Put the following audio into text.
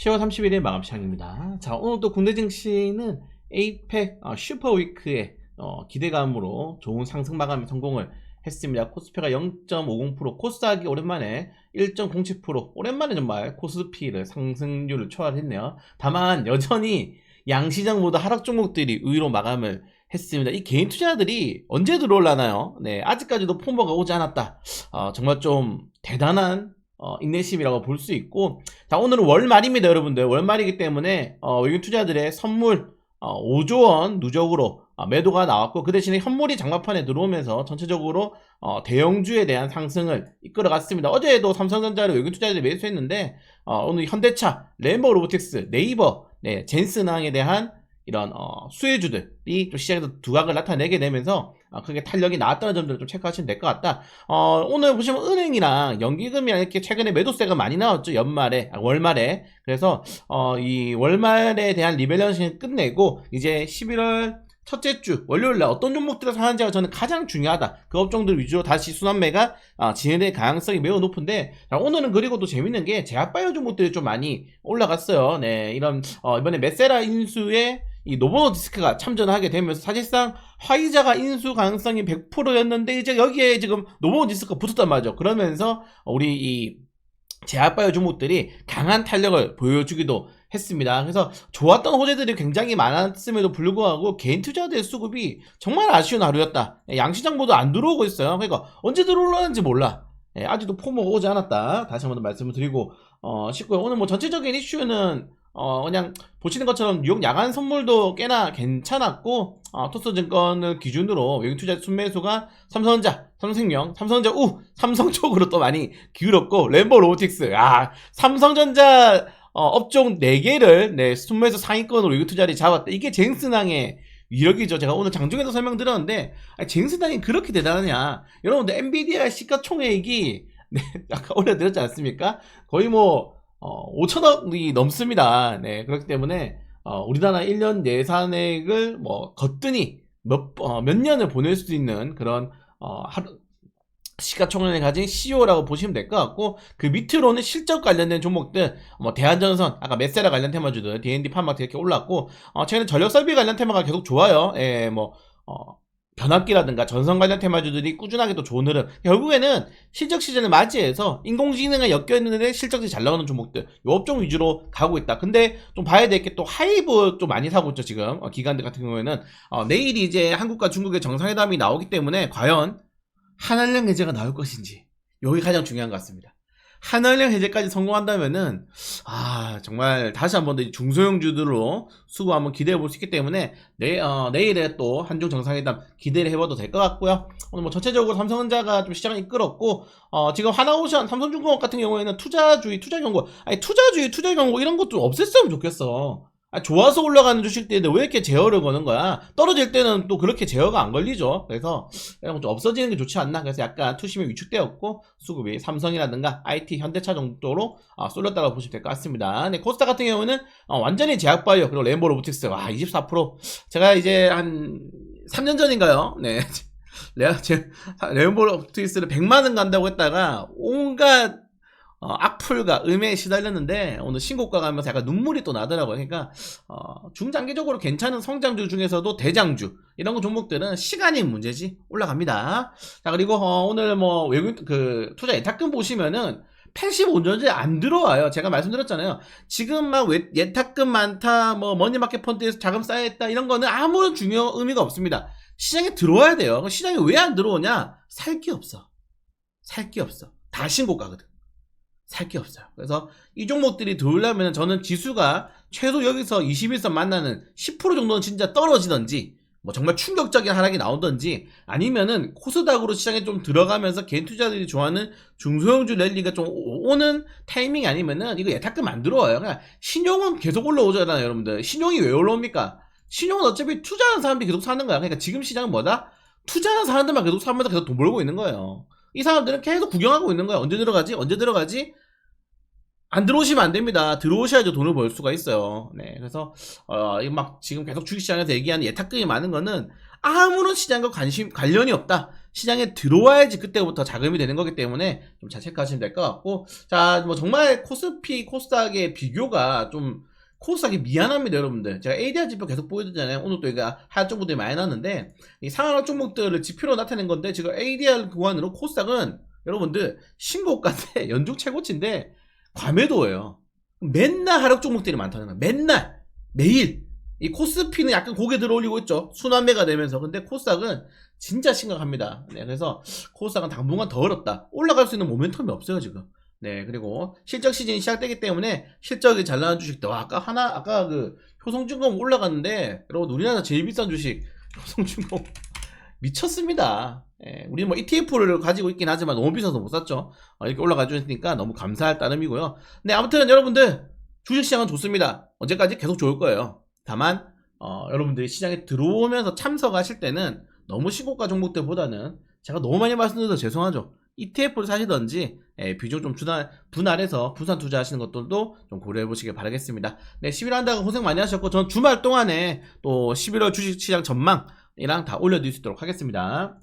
10월 31일 마감 시간입니다. 자, 오늘 또 국내 증시는 에이펙 어, 슈퍼위크의 어, 기대감으로 좋은 상승 마감 성공을 했습니다. 코스피가 0.50%, 코스닥이 오랜만에 1.07%, 오랜만에 정말 코스피를 상승률을 초월했네요. 다만 여전히 양시장보다 하락 종목들이 의외로 마감을 했습니다. 이 개인 투자들이 언제 들어올라나요? 네, 아직까지도 폼버가 오지 않았다. 어, 정말 좀 대단한 어, 인내심이라고 볼 수 있고 자 오늘은 월말입니다 여러분들 월말이기 때문에 어, 외국 투자들의 선물 어, 5조 원 누적으로 어, 매도가 나왔고 그 대신에 현물이 장마판에 들어오면서 전체적으로 어, 대형주에 대한 상승을 이끌어갔습니다. 어제도 삼성전자를 외국 투자들이 매수했는데 어, 오늘 현대차, 램보 로보틱스, 네이버, 네, 젠스낭에 대한 이런 어, 수혜주들이 좀 시장에서 두각을 나타내게 되면서 어, 크게 탄력이 나왔다는 점들을 좀 체크하시면 될 것 같다. 어, 오늘 보시면 은행이랑 연기금이랑 이렇게 최근에 매도세가 많이 나왔죠. 연말에, 아, 월말에. 그래서 어, 이 월말에 대한 리밸런싱을 끝내고 이제 11월 첫째 주 월요일날 어떤 종목들을 사는지가 저는 가장 중요하다. 그 업종들 위주로 다시 순환매가 아, 진행될 가능성이 매우 높은데 자, 오늘은 그리고 또 재밌는 게 제약바이오 종목들이 좀 많이 올라갔어요. 네, 이런 어, 이번에 메세라 인수에 이 노보노 디스크가 참전하게 되면서 사실상 화이자가 인수 가능성이 100%였는데 이제 여기에 지금 노보노 디스크가 붙었단 말이죠. 그러면서 우리 이 제약바이오 종목들이 강한 탄력을 보여주기도 했습니다. 그래서 좋았던 호재들이 굉장히 많았음에도 불구하고 개인 투자자들의 수급이 정말 아쉬운 하루였다. 양시장보다 안 들어오고 있어요. 그러니까 언제 들어올라는지 몰라. 예, 아직도 포모가 오지 않았다. 다시 한번 더 말씀을 드리고 어, 싶고요. 오늘 뭐 전체적인 이슈는 어, 그냥 보시는 것처럼 뉴욕 야간 선물도 꽤나 괜찮았고 어, 토스증권을 기준으로 외국 투자 순매수가 삼성전자, 삼성생명, 삼성전자 우 삼성 쪽으로 또 많이 기울었고 램보 로보틱스 야 삼성전자 어, 업종 4개를 네, 순매수 상위권으로 외국 투자를 잡았다. 이게 쟁스낭의 위력이죠. 제가 오늘 장중에도 설명드렸는데 아니, 쟁스낭이 그렇게 대단하냐? 여러분들 엔비디아 시가총액이 네, 아까 올려드렸지 않습니까? 거의 뭐 어, 5천억이 넘습니다. 네, 그렇기 때문에 어, 우리나라 1년 예산액을 뭐 거뜬히 몇, 어, 몇 년을 보낼 수 있는 그런 어, 하루, 시가총액을 가진 CEO라고 보시면 될 것 같고 그 밑으로는 실적 관련된 종목들 뭐 대한전선 아까 메세라 관련 테마주들 D&D 판마트 이렇게 올랐고 어, 최근 전력 설비 관련 테마가 계속 좋아요. 예, 뭐 어, 변압기라든가 전선 관련 테마주들이 꾸준하게 또 좋은 흐름. 결국에는 실적 시즌을 맞이해서 인공지능에 엮여 있는데 실적이 잘 나오는 종목들, 요 업종 위주로 가고 있다. 근데 좀 봐야 될 게 또 하이브 좀 많이 사고 있죠 지금 어, 기관들 같은 경우에는 어, 내일이 이제 한국과 중국의 정상회담이 나오기 때문에 과연 한한령 해제가 나올 것인지 여기 가장 중요한 것 같습니다. 한한령 해제까지 성공한다면은 아 정말 다시 한번 더 중소형주들로 수고 한번 기대해 볼 수 있기 때문에 내, 어, 내일에 또 한중 정상회담 기대를 해봐도 될 것 같고요. 오늘 뭐 전체적으로 삼성전자가 좀 시장을 이끌었고 어, 지금 하나오션 삼성중공업 같은 경우에는 투자주의 투자 경고 아니 투자주의 투자 경고 이런 것도 없앴으면 좋겠어. 아, 좋아서 올라가는 주식들인데 왜 이렇게 제어를 거는 거야? 떨어질 때는 또 그렇게 제어가 안 걸리죠. 그래서 이런 거좀 없어지는 게 좋지 않나? 그래서 약간 투심이 위축되었고 수급이 삼성이라든가 IT, 현대차 정도로 어, 쏠렸다고 보시면 될 것 같습니다. 네, 코스타 같은 경우는 어, 완전히 제약바이오 그리고 램보 로보틱스 와 24% 제가 이제 한 3년 전인가요? 네. 레아 제 램보 로보틱스를 100만 원 간다고 했다가 온갖 어, 악플과 음해에 시달렸는데 오늘 신고가 가면서 약간 눈물이 또 나더라고요. 그러니까 어, 중장기적으로 괜찮은 성장주 중에서도 대장주 이런 거 종목들은 시간이 문제지 올라갑니다. 자 그리고 어, 오늘 뭐 외국 그 투자 예탁금 보시면은 85년째 안 들어와요. 제가 말씀드렸잖아요. 지금 막 외- 예탁금 많다, 뭐 머니마켓 펀드에서 자금 쌓여있다 이런 거는 아무런 중요 의미가 없습니다. 시장에 들어와야 돼요. 시장에 왜 안 들어오냐? 살 게 없어. 살 게 없어. 다 신고가거든. 살 게 없어요. 그래서 이 종목들이 들어오려면 저는 지수가 최소 여기서 21선 만나는 10% 정도는 진짜 떨어지던지 뭐 정말 충격적인 하락이 나오던지 아니면은 코스닥으로 시장에 좀 들어가면서 개인 투자들이 좋아하는 중소형주 랠리가 좀 오- 오는 타이밍이 아니면은 이거 예탁금 안 들어와요. 그냥 신용은 계속 올라오잖아요, 여러분들. 신용이 왜 올라옵니까? 신용은 어차피 투자하는 사람들이 계속 사는 거야. 그러니까 지금 시장은 뭐다? 투자하는 사람들만 계속 사면서 계속 돈 벌고 있는 거예요. 이 사람들은 계속 구경하고 있는 거야. 언제 들어가지? 언제 들어가지? 안 들어오시면 안 됩니다. 들어오셔야죠 돈을 벌 수가 있어요. 네, 그래서 어, 막 지금 계속 주식시장에서 얘기하는 예탁금이 많은 거는 아무런 시장과 관심 관련이 없다. 시장에 들어와야지 그때부터 자금이 되는 거기 때문에 좀잘 체크하시면 될 것 같고 자 뭐 정말 코스피 코스닥의 비교가 좀 코스닥이 미안합니다 여러분들 제가 ADR 지표 계속 보여드리잖아요 오늘 또 이거 하얀 종목들이 많이 나왔는데 이 상한학 종목들을 지표로 나타낸 건데 지금 ADR 구간으로 코스닥은 여러분들 신고가인데 연중 최고치인데 과매도예요. 맨날 하락 종목들이 많다는 거야. 맨날. 매일. 이 코스피는 약간 고개 들어 올리고 있죠. 순환매가 되면서. 근데 코스닥은 진짜 심각합니다. 네, 그래서 코스닥은 당분간 더 어렵다. 올라갈 수 있는 모멘텀이 없어요 지금. 네, 그리고 실적 시즌이 시작되기 때문에 실적이 잘 나온 주식도 아까 하나 아까 그 효성중공 올라갔는데 여러분 우리나라 제일 비싼 주식 효성중공 미쳤습니다. 예, 우리는 뭐 ETF를 가지고 있긴 하지만 너무 비싸서 못 샀죠. 어, 이렇게 올라가 주니까 너무 감사할 따름이고요. 네, 아무튼 여러분들 주식시장은 좋습니다. 언제까지 계속 좋을 거예요. 다만 어, 여러분들이 시장에 들어오면서 참석하실 때는 너무 신고가 종목들보다는 제가 너무 많이 말씀드려서 죄송하죠. ETF를 사시던지 예, 비중 좀 분할, 분할해서 분산 투자하시는 것들도 좀 고려해 보시길 바라겠습니다. 네, 11월 한 달간 고생 많이 하셨고 전 주말 동안에 또 11월 주식시장 전망 이랑 다 올려드릴 수 있도록 하겠습니다.